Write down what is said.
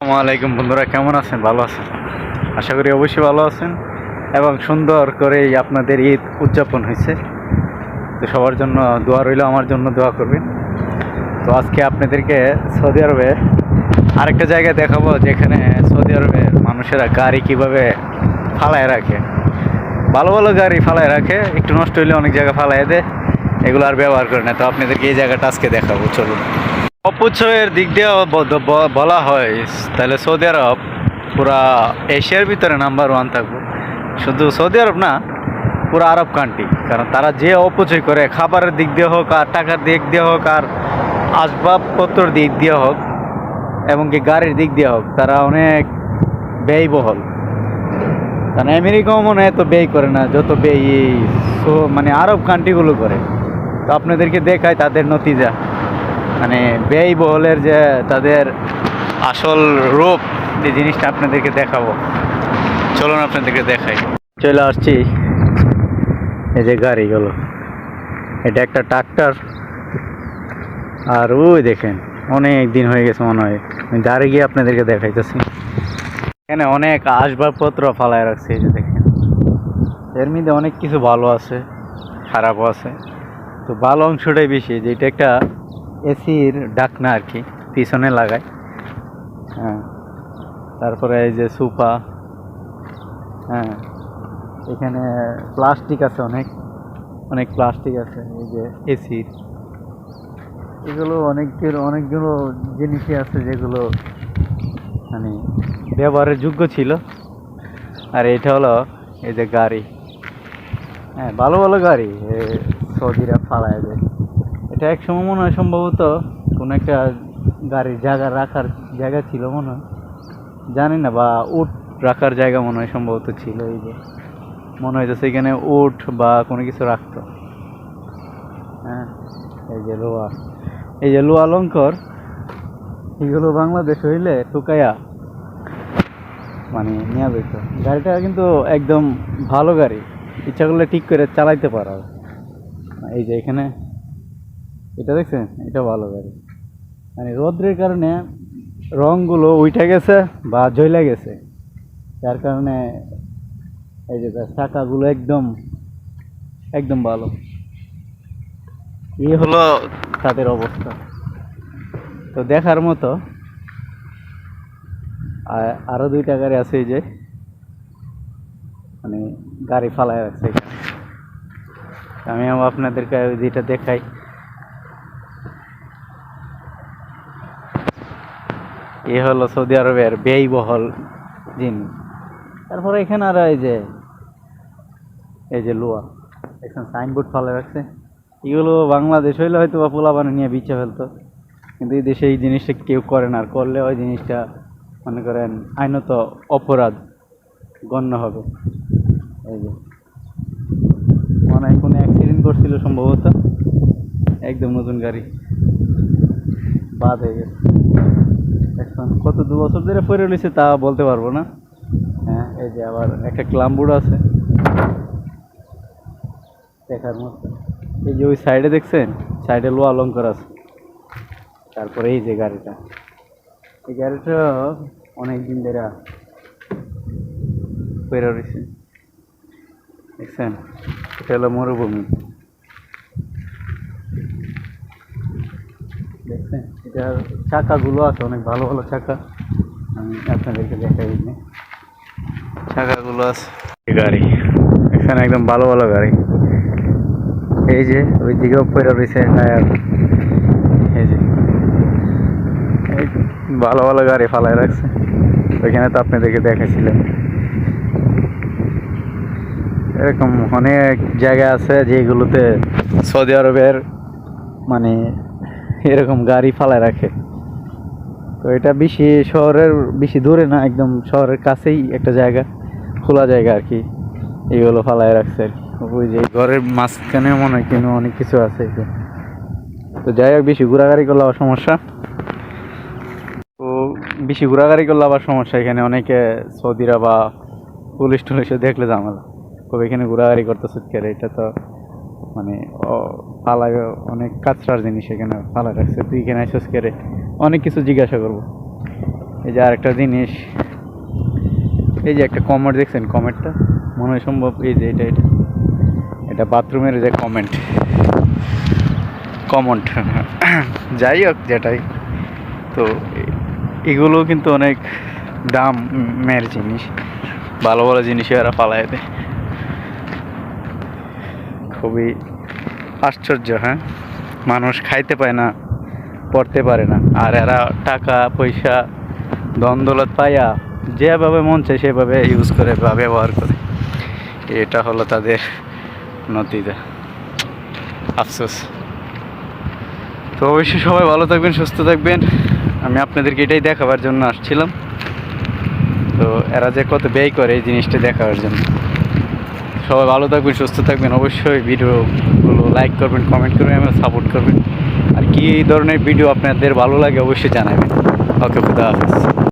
আলাইকুম বন্ধুরা, কেমন আছেন? ভালো আছেন? আশা করি অবশ্যই ভালো আছেন এবং সুন্দর করে আপনাদের ঈদ উদযাপন হয়েছে। তো সবার জন্য দোয়া রইল, আমার জন্য দোয়া করবেন। তো আজকে আপনাদেরকে সৌদি আরবে আরেকটা জায়গায় দেখাবো, যেখানে সৌদি আরবের মানুষেরা গাড়ি কীভাবে ফালায় রাখে। ভালো ভালো গাড়ি ফালায় রাখে, একটু নষ্ট হইলে অনেক জায়গায় ফালায় দেয়, এগুলো আর ব্যবহার করে না। তো আপনাদেরকে এই জায়গাটা আজকে দেখাবো, চলুন। অপচয়ের দিক দিয়ে বলা হয়। তাহলে সৌদি আরব পুরা এশিয়ার ভিতরে নাম্বার ওয়ান থাকবে। শুধু সৌদি আরব না, পুরো আরব কান্ট্রি কারণ তারা যে অপচয় করে, খাবারের দিক দিয়ে হোক আর টাকার দিক দিয়ে হোক আর আসবাবপত্রর দিক দিয়ে হোক এবং কি গাড়ির দিক দিয়ে হোক, তারা অনেক ব্যয়বহল। কারণ আমেরিকাও মনে হয় এত ব্যয় করে না, যত ব্যয় মানে আরব কান্ট্রিগুলো করে। তো আপনাদেরকে দেখায় তাদের নতিজা। মানে ব্যয়বহুলের যে তাদের আসল রূপ, এই জিনিসটা আপনাদেরকে দেখাবো। চলুন আপনাদেরকে দেখাই। চলে আসছি। এই যে গাড়িগুলো, এটা একটা ট্রাক্টর। আর ওই দেখেন, অনেক দিন হয়ে গেছে মনে হয়। আমি দাঁড়িয়ে গিয়ে আপনাদেরকে দেখাইতেছি। এখানে অনেক আসবাবপত্র ফালায় রাখছে, এই যে দেখেন। এর মধ্যে অনেক কিছু ভালো আছে, খারাপও আছে। তো ভালো অংশটাই বেশি, যে এটা একটা এসির ডাকনা আর কি, পিছনে লাগায় হ্যাঁ তারপরে এই যে সোফা হ্যাঁ এখানে প্লাস্টিক আছে অনেক অনেক প্লাস্টিক আছে, এই যে এসির। এগুলো অনেক অনেকগুলো জিনিসই আছে যেগুলো মানে ব্যবহারের যোগ্য ছিল। আর এটা হলো এই যে গাড়ি। হ্যাঁ ভালো ভালো গাড়ি সৌদিরা ফালায় দেয়। এটা এক সময় মনে হয় সম্ভবত কোনো একটা গাড়ির জায়গা রাখার জায়গা ছিল মনে হয়। জানি না, বা উট রাখার জায়গা মনে হয় সম্ভবত ছিল এই যে। মনে হইতেছে এখানে উট বা কোনো কিছু রাখতো। হ্যাঁ এই যে লোহা। এই যে লোহা অলঙ্কর এগুলো বাংলাদেশ হইলে টুকাইয়া মানে নেওয়া যেত গাড়িটা কিন্তু একদম ভালো গাড়ি। ইচ্ছা করলে ঠিক করে চালাইতে পারো। এই যে এখানে এটা দেখছেন? এটা ভালো গাড়ি। মানে রোদ্রের কারণে রঙগুলো উঠে গেছে বা জ্বলে গেছে। যার কারণে এই যে চাকাগুলো একদম একদম ভালো। এই হলো তাদের অবস্থা। তো দেখার মতো আর আরও দুইটা গাড়ি আছে এই যে। মানে গাড়ি ফালায় রাখছে। আমি আপনাদেরকে যেটা দেখাই। এ হলো সৌদি আরবের ব্যয়বহল জিনিস তারপরে এখানে আর এই যে এই যে লোয়া এখানে সাইনবোর্ড ফেলে রাখছে। এগুলো বাংলাদেশ হইলে হয়তো বা পোলা বানিয়ে নিয়ে বিছে ফেলতো। কিন্তু এই দেশে এই জিনিসটা কেউ করে না, আর করলে ওই জিনিসটা, মনে করেন, আইনত অপরাধ গণ্য হবে। এই যে, মনে হয় কোনো অ্যাক্সিডেন্ট করছিল সম্ভবত। একদম নতুন গাড়ি। বাদ হয়ে গেছে। এখন কত দু বছর ধরে পরে রয়েছে তা বলতে পারব না। হ্যাঁ এই যে আবার একটা ক্লামবোর্ড আছে। দেখার মতো। এই যে ওই সাইডে দেখছেন? সাইডে লোয়া অলঙ্কার আছে। তারপরে এই যে গাড়িটা। এই গাড়িটা অনেক দিন ধরে পরে রয়েছে। দেখছেন? এটা হলো মরুভূমি। দেখছেন? এটার চাকাগুলো আছে, অনেক ভালো ভালো চাকা। আমি আপনাদেরকে দেখাই দিই। চাকাগুলো আছে। গাড়ি, এখানে একদম ভালো ভালো গাড়ি। এই যে ওই দিকেও পড়ে রয়েছে টায়ার। এই যে ভালো ভালো গাড়ি ফালায় রাখছে। ওইখানে তো আপনাদেরকে দেখাছিলেন এরকম অনেক জায়গা আছে যেগুলোতে সৌদি আরবের মানে এরকম গাড়ি ফালায় রাখে। তো এটা বেশি শহরের, বেশি দূরে না, একদম শহরের কাছেই একটা জায়গা, খোলা জায়গা আর কি। এগুলো ফালায় রাখছে আর ওই যে ঘরের মাঝখানে মনে হয় কিন্তু অনেক কিছু আছে তো যাই হোক, বেশি ঘোরাঘুরি করলে আবার সমস্যা। তো বেশি ঘোরাঘুরি করলে আবার সমস্যা, এখানে অনেকে সৌদিরা বা পুলিশ টুলিশে দেখলে ঝামেলা। খুব এখানে ঘোরাঘুরি করতেছে কেরে এটা তো মানে ও ফালায় অনেক কাছড়ার জিনিস এখানে ফালা রাখছে। তুই এখানে আইসস কেরে অনেক কিছু জিজ্ঞাসা করব। এই যে আরেকটা জিনিস, এই যে একটা কমেন্ট দেখছেন? কমেন্টটা মনে হয় সম্ভব এই যে এটা এটা। এটা বাথরুমের যে কমেন্ট কমেন্ট যাই হোক, যেটাই। তো এগুলো কিন্তু অনেক দাম দামের জিনিস। ভালো ভালো জিনিস এরা পালায় দেয়। খুবই আশ্চর্য হ্যাঁ? মানুষ খাইতে পায় না, পড়তে পারে না। আর এরা টাকা, পয়সা, ধন দৌলত পাইয়া যেভাবে মন চায় সেভাবে ইউজ করে বা ব্যবহার করে। এটা হলো তাদের নতিদা আফসোস। তো অবশ্যই সবাই ভালো থাকবেন, সুস্থ থাকবেন। আমি আপনাদেরকে এটাই দেখাবার জন্য আসছিলাম। তো এরা যে কত ব্যয় করে এই জিনিসটা দেখাবার জন্য। সবাই ভালো থাকবেন, সুস্থ থাকবেন। অবশ্যই ভিডিওগুলো লাইক করবেন কমেন্ট করবেন, এবং সাপোর্ট করবেন। আর কী ধরনের ভিডিও আপনাদের ভালো লাগে, অবশ্যই জানাবেন। ওকে, খুদা হাফেজ।